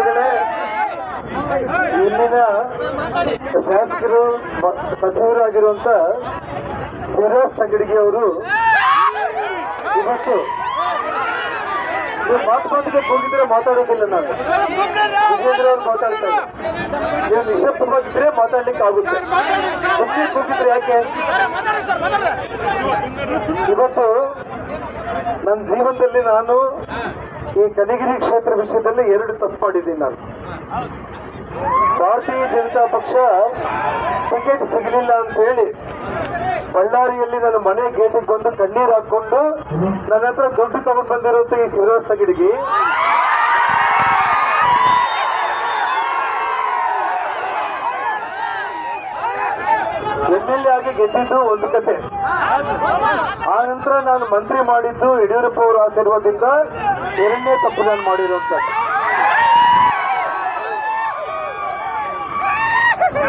ಮಾನ್ಯ ಶಾಸಕರು ಸಚಿವರಾಗಿರುವಂತ ಫಿರೋಜ್ ಸಂಗಡಿಗೆ ಅವರು ಇವತ್ತು ನೀವು ಮಾತು ಮಾತಿಗೆ ಹೋಗಿದ್ರೆ ಮಾತಾಡೋದಿಲ್ಲ ನಾನು. ವಿಜೇಂದ್ರ ಅವ್ರು ಮಾತಾಡ್ತಾರೆ. ನೀವು ನಿಶಬ್ದವಾಗಿದ್ರೆ ಮಾತಾಡ್ಲಿಕ್ಕೆ ಆಗುತ್ತೆ. ಸುಮ್ಮನೆ ಕೂಗಿದ್ರೆ ಯಾಕೆ? ಇವತ್ತು ನನ್ನ ಜೀವನದಲ್ಲಿ ನಾನು ಈ ಕನಗಿರಿ ಕ್ಷೇತ್ರ ವಿಷಯದಲ್ಲಿ ಎರಡು ತಪ್ಪು ಮಾಡಿದ್ದೀನಿ ನಾನು. ಭಾರತೀಯ ಜನತಾ ಪಕ್ಷ ಟಿಕೆಟ್ ಸಿಗಲಿಲ್ಲ ಅಂತ ಹೇಳಿ ಬಳ್ಳಾರಿಯಲ್ಲಿ ನನ್ನ ಮನೆ ಗೇಟಿಗೆ ಬಂದು ಕಣ್ಣೀರು ಹಾಕೊಂಡು ನನ್ನ ಹತ್ರ ದುಡ್ಡು ತಗೊಂಡು ಬಂದಿರುತ್ತೆ ಈ ಶಿವರಾಜ್ ತಗಡಿಗೆ ಎಂ ಆಗಿ ಗೆದ್ದಿದ್ದು ಒಂದು ಕತೆ. ಆ ನಂತರ ನಾನು ಮಂತ್ರಿ ಮಾಡಿದ್ದು ಯಡಿಯೂರಪ್ಪ ಅವರ ಆಶೀರ್ವಾದದಿಂದ ಎರಡನೇ ತಪ್ಪು ನಾನು ಮಾಡಿರುವಂತ.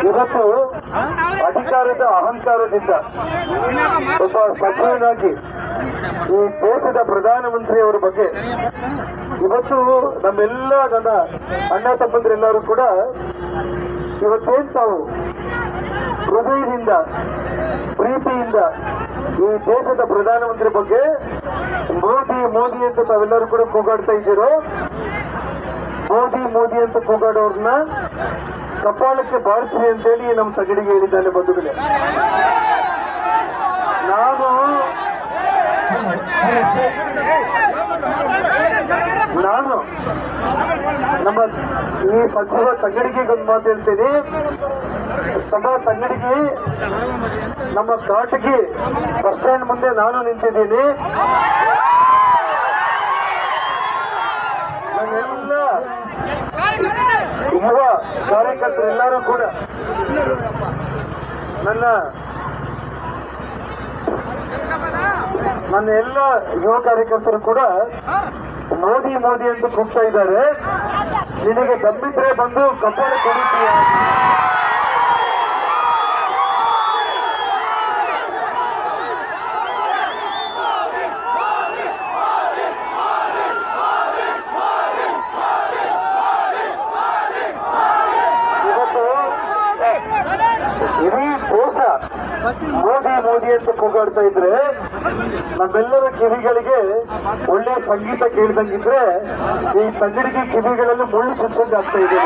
ಇವತ್ತು ಅಧಿಕಾರದ ಅಹಂಕಾರದಿಂದ ಒಬ್ಬ ಸಚಿವನಾಗಿ ಈ ದೇಶದ ಪ್ರಧಾನಮಂತ್ರಿಯವರ ಬಗ್ಗೆ ಇವತ್ತು ನಮ್ಮೆಲ್ಲ ನನ್ನ ಅಣ್ಣ ತಮ್ಮಂದ್ರೆಲ್ಲರೂ ಕೂಡ ಇವತ್ತೇನು ತಾವು ಹೃದಯದಿಂದ ಪ್ರೀತಿಯಿಂದ ಈ ದೇಶದ ಪ್ರಧಾನಮಂತ್ರಿ ಬಗ್ಗೆ ಮೋದಿ ಮೋದಿ ಅಂತ ತಾವೆಲ್ಲರೂ ಕೂಡ ಕೂಗಾಡ್ತಾ ಇದ್ದೀರೋ ಮೋದಿ ಮೋದಿ ಅಂತ ಕೂಗಾಡೋರ್ನ ಕಪಾಳಕ್ಕೆ ಬಾರಿಸಿ ಅಂತೇಳಿ ನಮ್ಮ ಸಗಡಿಗೆ ಹೇಳಿದ್ದಾನೆ ಬಂಧುಗಳೇ ನಾನು ನಾನು ನಮ್ಮ ಈ ಪಕ್ಷದ ತಂಗಡಿಗೆ ಒಂದು ಮಾತು ಹೇಳ್ತೀನಿ. ತಮ್ಮ ಸಂಗಡಿಗೆ, ನಮ್ಮ ಕಾಟಗಿ ಬಸ್ ಸ್ಟ್ಯಾಂಡ್ ಮುಂದೆ ನಾನು ನಿಂತಿದ್ದೀನಿ. ಯುವ ಕಾರ್ಯಕರ್ತರೆಲ್ಲರೂ ಕೂಡ ನನ್ನ ನನ್ನ ಎಲ್ಲ ಯುವ ಕಾರ್ಯಕರ್ತರು ಕೂಡ ಮೋದಿ ಮೋದಿ ಅಂತ ಕೂಗ್ತಾ ಇದ್ದಾರೆ. ನಿನಗೆ ದಮ್ಮಿದ್ರೆ ಬಂದು ಕಪಾಳ ಕೊಡುತ್ತೀಯ? ಮೋದಿ ಮೋದಿ ಅಂತ ಕೂಗಾಡ್ತಾ ಇದ್ರೆ ನಮ್ಮೆಲ್ಲರ ಕಿವಿಗಳಿಗೆ ಒಳ್ಳೆಯ ಸಂಗೀತ ಕೇಳಿದಂಗಿದ್ರೆ ಈ ಸಂಗಡಿಗೆ ಕಿವಿಗಳಲ್ಲಿ ಮುಳ್ಳು ಸುತ್ತಂಗೆ ಆಗ್ತಾ ಇದೆ.